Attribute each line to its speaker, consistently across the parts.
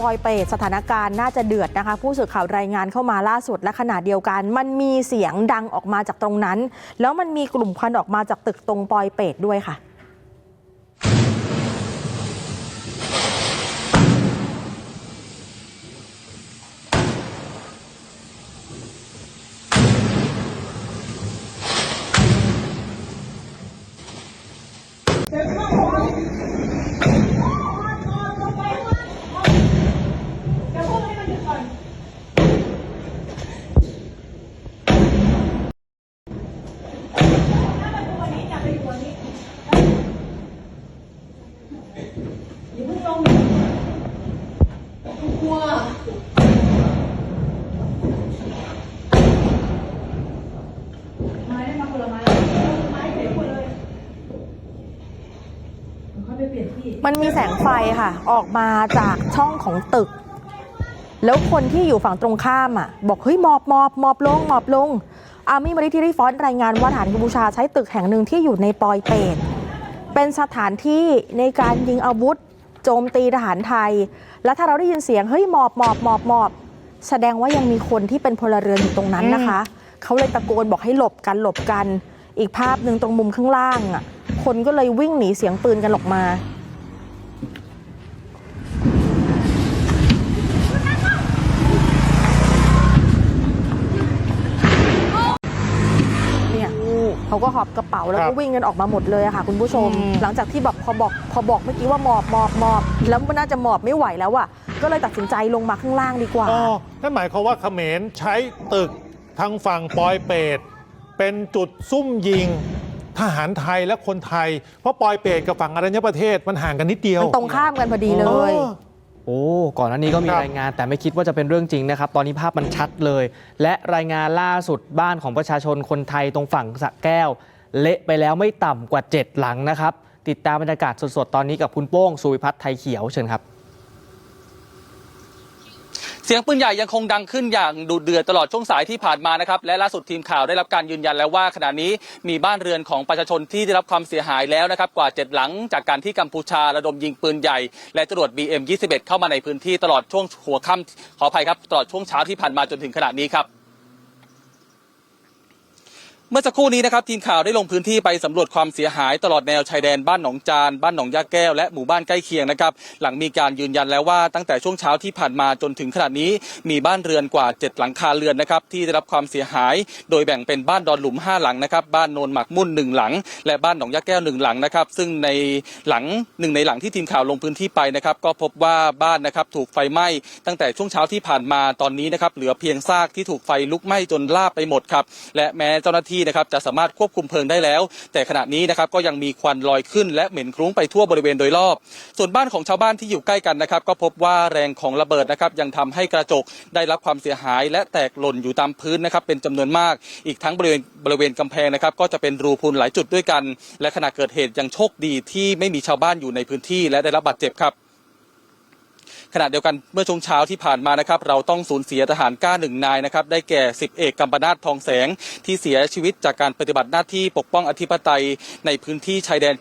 Speaker 1: ปอยเปรตสถานการณ์น่าจะเดือดนะคะ ผู้สื่อข่าวรายงานเข้ามาล่าสุดและขณะเดียวกัน มันมีเสียงดังออกมาจากตรงนั้น แล้วมันมีกลุ่มควันออกมาจากตึกตรงปอยเปรตด้วยค่ะ
Speaker 2: ไม้ได้มาคนละไม้ไม้เสียหมดเลยเขาไปเปลี่ยนที่
Speaker 1: มันมีแสงไฟค่ะ ออกมาจากช่องของตึก แล้วคนที่อยู่ฝั่งตรงข้ามอะ บอกเฮ้ยหมอบหมอบหมอบลงหมอบลงอาร์มี่มาริทิรีฟอนรายงานว่าฐานกัมพูชาใช้ตึกแห่งหนึ่งที่อยู่ในปอยเปตเป็นสถานที่ในการยิงอาวุธ โจมตีทหารไทย และถ้าเราได้ยินเสียงเฮ้ยหมอบหมอบหมอบหมอบแสดงว่ายังมีคนที่เป็นพลเรือนอยู่ตรงนั้นนะคะ เขาเลยตะโกนบอกให้หลบกันหลบกัน อีกภาพหนึ่งตรงมุมข้างล่างอะคนก็เลยวิ่งหนีเสียงปืนกันออกมา เขาก็หอบกระเป๋าแล้ว
Speaker 3: ครั
Speaker 1: ก็
Speaker 3: บ
Speaker 1: วิ่งกันออกมาหมดเลยอะค่ะ คุณผู้ชม
Speaker 3: อืม
Speaker 1: หลังจากที่แบบพอบอกพอบอกเมื่อกี้ว่าหมอบหมอบหมอบแล้วมันน่าจะหมอบไม่ไหวแล้วอะก็เลยตัดสินใจลงมาข้างล่างดีกว่า
Speaker 3: อ๋อนั่นหมายความว่าเขมรใช้ตึกทางฝั่งปอยเปตเป็นจุดซุ่มยิงทหารไทยและคนไทย เพราะปอยเปตกับฝั่งอรัญญประเทศมันห่างกันนิดเดียว
Speaker 1: มันตรงข้ามกันพอดีเลย
Speaker 3: ออ
Speaker 4: โอ้ก่อนหน้านี้ก็มี
Speaker 3: ครับ
Speaker 4: รายงานแต่ไม่คิดว่าจะเป็นเรื่องจริงนะครับ ตอนนี้ภาพมันชัดเลย และรายงานล่าสุดบ้านของประชาชนคนไทยตรงฝั่งสระแก้ว เละไปแล้วไม่ต่ำกว่า 7 หลังนะครับ ติดตามบรรยากาศสดๆ ตอนนี้กับคุณโป้งสุวิพัฒน์ไทยเขียวเชิญครับ
Speaker 5: เสียงปืนใหญ่ยังคงดังขึ้นอย่างดุเดือดตลอดช่วงสายที่ผ่านมานะครับและล่าสุดทีมข่าวได้รับการยืนยันแล้วว่าขณะนี้มีบ้านเรือนของประชาชนที่ได้รับความเสียหายแล้วนะครับกว่า7หลังจากการที่กัมพูชาระดมยิงปืนใหญ่ และจรวด BM21 เข้ามาในพื้นที่ตลอดช่วงหัวค่ำขออภัยครับตลอดช่วงเช้าที่ผ่านมาจนถึงขณะนี้ครับ เมื่อสักครู่นี้นะครับทีมข่าวได้ลงพื้นที่ไปสำรวจความเสียหายตลอดแนวชายแดนบ้านหนองจาน บ้านหนองยาแก้วและหมู่บ้านใกล้เคียงนะครับหลังมีการยืนยันแล้วว่าตั้งแต่ช่วงเช้าที่ผ่านมาจนถึงขณะนี้ มีบ้านเรือนกว่า 7 หลังคาเรือนนะครับที่ได้รับความเสียหาย โดยแบ่งเป็นบ้านดอนหลุม 5 หลังนะครับบ้านโนนหมักมุ่นหนึ่งหลัง และบ้านหนองยาแก้วหนึ่งหลังนะครับซึ่งในหลังหนึ่งในหลังที่ทีมข่าวลงพื้นที่ไปนะครับก็พบว่าบ้านนะครับถูกไฟไหม้ตั้งแต่ช่วงเช้าที่ผ่านมาตอนนี้นะครับเหลือเพียงซากที่ถูกไฟลุกไหม้จนลาบไปหมดครับและแม้เจ้าหน้าที่นะครับจะสามารถควบคุมเพลิงได้แล้ว แต่ขณะนี้นะครับก็ยังมีควันลอยขึ้น และเหม็นคลุ้งไปทั่วบริเวณโดยรอบ ส่วนบ้านของชาวบ้านที่อยู่ใกล้กันนะครับก็พบว่าแรงของระเบิดนะครับยังทำให้กระจกได้รับความเสียหาย และแตกหล่นอยู่ตามพื้นนะครับเป็นจำนวนมาก อีกทั้งบริเวณบริเวณกำแพงนะครับก็จะเป็นรูพุนหลายจุดด้วยกัน และขณะเกิดเหตุยังโชคดีที่ไม่มีชาวบ้านอยู่ในพื้นที่และได้รับบาดเจ็บครับ ขณะเดียวกันเมื่อช่วงเช้าที่ผ่านมานะครับเราต้องสูญเสียทหารกล้าหนึ่งนายนะครับได้แก่สิบเอกกัมปนาททองแสงที่เสียชีวิตจากการปฏิบัติหน้าที่ปกป้องอธิปไตยในพื้นที่ชายแดน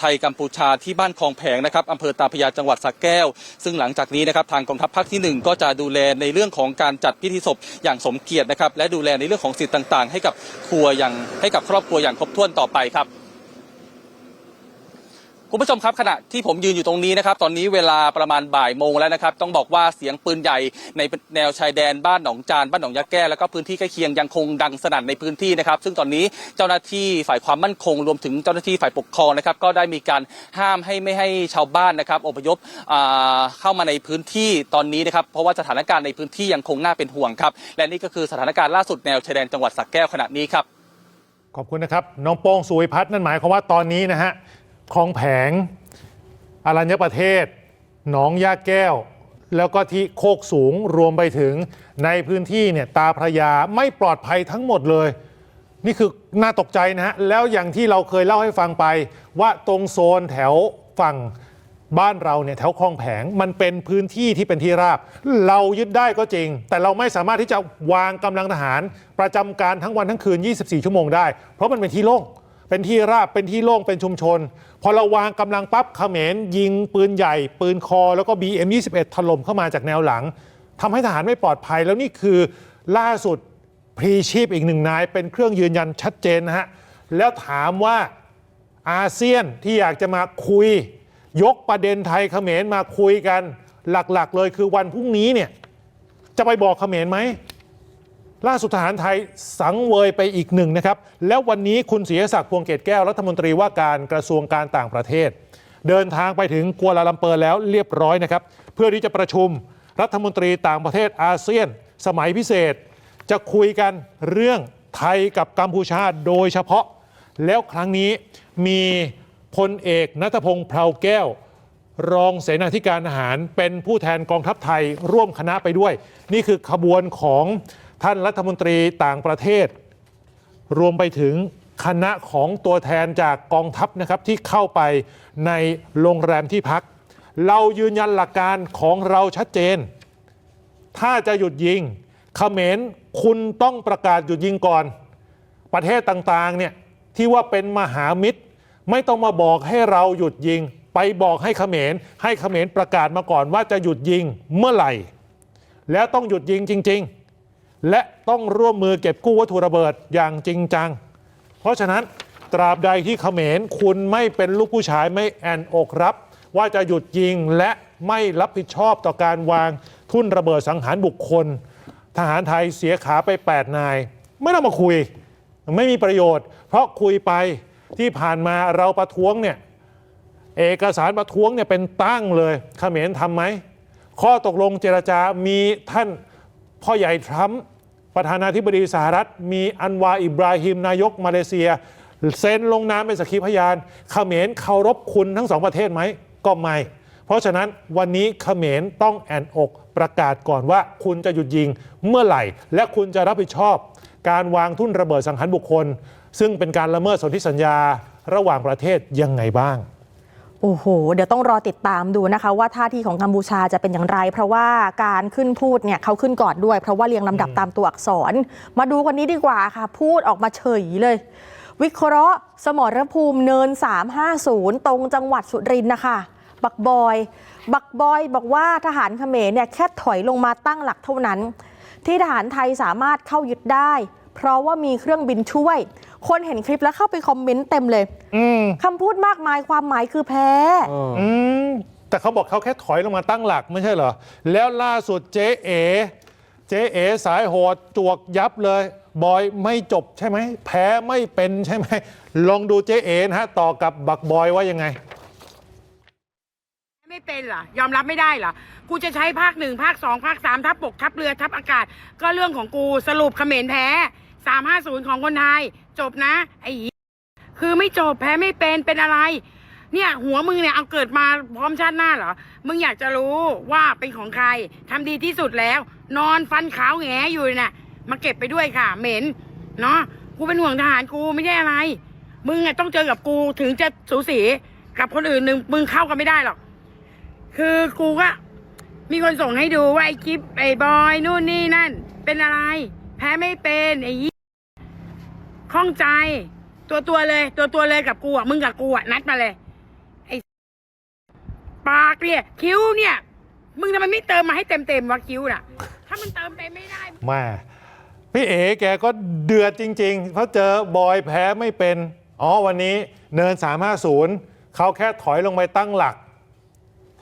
Speaker 5: ไทยกัมพูชาที่บ้านคลองแผงนะครับอำเภอตาพยาจังหวัดสระแก้ว ซึ่งหลังจากนี้นะครับทางกองทัพภาคที่หนึ่งก็จะดูแลในเรื่องของการจัดพิธีศพอย่างสมเกียรตินะครับและดูแลในเรื่องของสิทธิ์ต่าง ๆ ให้กับครัวอย่างให้กับครอบครัวอย่างครบถ้วนต่อไปครับ คุณผู้ชมครับขณะที่ผมยืนอยู่ตรงนี้นะครับตอนนี้เวลาประมาณบ่ายโมงแล้วนะครับต้องบอกว่าเสียงปืนใหญ่ในแนวชายแดนบ้านหนองจานบ้านหนองยะแก้แล้วก็พื้นที่ใกล้เคียงยังคงดังสนั่นในพื้นที่นะครับซึ่งตอนนี้เจ้าหน้าที่ฝ่ายความมั่นคงรวมถึงเจ้าหน้าที่ฝ่ายปกครองนะครับก็ได้มีการห้ามให้ไม่ให้ชาวบ้านนะครับอพยพเข้ามาในพื้นที่ตอนนี้นะครับเพราะว่าสถานการณ์ในพื้นที่ยังคงน่าเป็นห่วงครับและนี่ก็คือสถานการณ์ล่าสุดแนวชายแดนจังหวัดสระแก้วขณะนี้ครับ
Speaker 3: ขอบคุณนะครับน้องโป้งสุวิพัฒน์นั่นหมายความว่าตอนนี้นะฮะ คลองแผง อรัญญประเทศ หนองยาแก้ว แล้วก็ที่โคกสูงรวมไปถึงในพื้นที่เนี่ยตาพระยาไม่ปลอดภัยทั้งหมดเลย นี่คือน่าตกใจนะฮะ แล้วอย่างที่เราเคยเล่าให้ฟังไป ว่าตรงโซนแถวฝั่งบ้านเราเนี่ยแถวคลองแผงมันเป็นพื้นที่ที่เป็นที่ราบ เรายึดได้ก็จริง แต่เราไม่สามารถที่จะวางกำลังทหาร ประจำการทั้งวันทั้งคืน 24 ชั่วโมงได้ เพราะมันเป็นที่โล่ง เป็นที่ราบเป็นที่โล่งเป็นชุมชน พอเราวางกำลังปั๊บเขมรยิงปืนใหญ่ ปืนคอ แล้วก็ BM21 ถล่มเข้ามาจากแนวหลังทำให้ทหารไม่ปลอดภัย แล้วนี่คือล่าสุดพรีชีพอีกหนึ่งนาย เป็นเครื่องยืนยันชัดเจนนะฮะแล้วถามว่าอาเซียนที่อยากจะมาคุย ยกประเด็นไทยเขมรมาคุยกัน หลักๆ เลยคือวันพรุ่งนี้เนี่ยจะไปบอกเขมรไหม ล่าสุดทหารไทยสังเวยไปอีกหนึ่งนะครับ แล้ววันนี้คุณศรีศักดิ์พวงเกตแก้วรัฐมนตรีว่าการกระทรวงการต่างประเทศ เดินทางไปถึงกัวลาลัมเปอร์แล้วเรียบร้อยนะครับ เพื่อที่จะประชุมรัฐมนตรีต่างประเทศอาเซียน สมัยพิเศษ จะคุยกันเรื่องไทยกับกัมพูชาโดยเฉพาะ แล้วครั้งนี้มีพลเอกนัทพงษ์เพลาแก้ว รองเสนาธิการทหารเป็นผู้แทนกองทัพไทยร่วมคณะไปด้วย นี่คือขบวนของ ท่านรัฐมนตรีต่างประเทศ รวมไปถึงคณะของตัวแทนจากกองทัพนะครับที่เข้าไปในโรงแรมที่พัก เรายืนยันหลักการของเราชัดเจน ถ้าจะหยุดยิงเขมรคุณต้องประกาศหยุดยิงก่อน ประเทศต่างๆเนี่ยที่ว่าเป็นมหามิตร ไม่ต้องมาบอกให้เราหยุดยิง ไปบอกให้เขมร ให้เขมรประกาศมาก่อนว่าจะหยุดยิงเมื่อไหร่ แล้วต้องหยุดยิงจริง ๆ และต้องร่วมมือเก็บกู้วัตถุระเบิดอย่างจริงจัง เพราะฉะนั้นตราบใดที่เขมรคุณไม่เป็นลูกผู้ชายไม่แอนอกรับ ว่าจะหยุดยิงและไม่รับผิดชอบต่อการวางทุ่นระเบิดสังหารบุคคล ทหารไทยเสียขาไป 8 นาย ไม่ต้องมาคุย ไม่มีประโยชน์ เพราะคุยไปที่ผ่านมาเราประท้วงเนี่ยเอกสารประท้วงเนี่ยเป็นตั้งเลยเขมรทำไหมข้อตกลงเจรจามีท่าน พ่อใหญ่ทรัมป์ประธานาธิบดีสหรัฐ มีอันวาอิบราฮิมนายกมาเลเซีย เซ็นลงนามเป็นสักขีพยานเขมรเคารพคุณทั้งสองประเทศไหมก็ไม่ เพราะฉะนั้นวันนี้เขมรต้องแอนอกประกาศก่อนว่าคุณจะหยุดยิงเมื่อไหร่ และคุณจะรับผิดชอบ การวางทุ่นระเบิดสังหารบุคคล ซึ่งเป็นการละเมิดสนธิสัญญาระหว่างประเทศยังไงบ้าง
Speaker 1: โอ้โห เดี๋ยวต้องรอติดตามดูนะคะ ว่าท่าทีของกัมพูชาจะเป็นอย่างไร เพราะว่าการขึ้นพูดเนี่ยเขาขึ้นก่อนด้วย เพราะว่าเรียงลำดับตามตัวอักษร มาดูกันนี้ดีกว่าค่ะ พูดออกมาเฉยเลย วิเคราะห์ สมรภูมิเนิน 350 ตรงจังหวัดสุรินทร์นะคะบักบอย บักบอยบอกว่าทหารเขมรเนี่ยแค่ถอยลงมาตั้งหลักเท่านั้น ที่ทหารไทยสามารถเข้ายึดได้ เพราะว่ามีเครื่องบินช่วย คนเห็นคลิปแล้วเข้าไปคอมเมนต์เต็มเลย
Speaker 3: อืม
Speaker 1: คำพูดมากมายความหมายคือแพ้
Speaker 4: เออ
Speaker 3: อืมแต่เขาบอกเขาแค่ถอยลงมาตั้งหลักไม่ใช่เหรอ แล้วล่าสุดเจ๊เอเจ๊เอสายโหดจวกยับเลย บอยไม่จบใช่ไหม แพ้ไม่เป็นใช่ไหม ลองดูเจ๊เอนะฮะ ต่อกับบักบอยว่ายังไง
Speaker 2: ไม่เป็นเหรอยอมรับไม่ได้เหรอกูจะใช้ภาคหนึ่งภาคสองภาคสามทัพบกทัพเรือทัพอากาศ ก็เรื่องของกูสรุปเขมรแพ้ สามห้าศูนย์ของคนไทย จบนะไอ้คือไม่จบแพ้ไม่เป็นเป็นอะไร เนี่ย หัวมึงเนี่ยเอาเกิดมาพร้อมชาติหน้าเหรอ มึงอยากจะรู้ว่าเป็นของใครทำดีที่สุดแล้ว นอนฟันขาวแงอยู่น่ะมาเก็บไปด้วยค่ะ เหม็น เนาะกูเป็นห่วงทหารกูไม่ใช่อะไร มึงอะต้องเจอกับกูถึงจะสูสีกับคนอื่นหนึ่งมึงเข้ากันไม่ได้หรอก คือกูก็มีคนส่งให้ดูว่าไอ้คลิปไอ้บอยนู่นนี่นั่น เป็นอะไร แพ้ไม่เป็นไอ้ยี่ ข้องใจ ตัวตัวเลย ตัวตัวเลยกับกูอะมึงกับกูอะนัดมาเลย ไอ้ปากเนี่ยคิ้วเนี่ย มึงทำไมไม่เติมมาให้เต็มเต็มวะคิ้วน่ะ ถ้ามันเติมเต็มไม่ได้
Speaker 3: แม่พี่เอ๋แกก็เดือดจริง ๆ เพราะเจอบอยแพ้ไม่เป็น อ๋อวันนี้เนิน 350 เขาแค่ถอยลงไปตั้งหลัก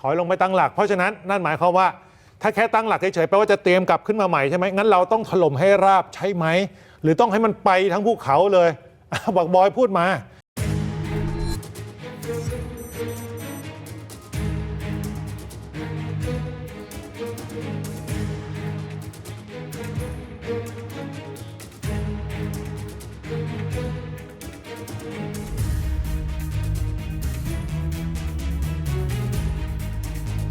Speaker 3: ถอยลงไปตั้งหลัก เพราะฉะนั้นนั่นหมายความว่า ถ้าแค่ตั้งหลักเฉยๆแปลว่าจะเตรียมกลับขึ้นมาใหม่ใช่ไหมงั้นเราต้องถล่มให้ราบใช่ไหม หรือต้องให้มันไปทั้งภูเขาเลยบักบอยพูดมา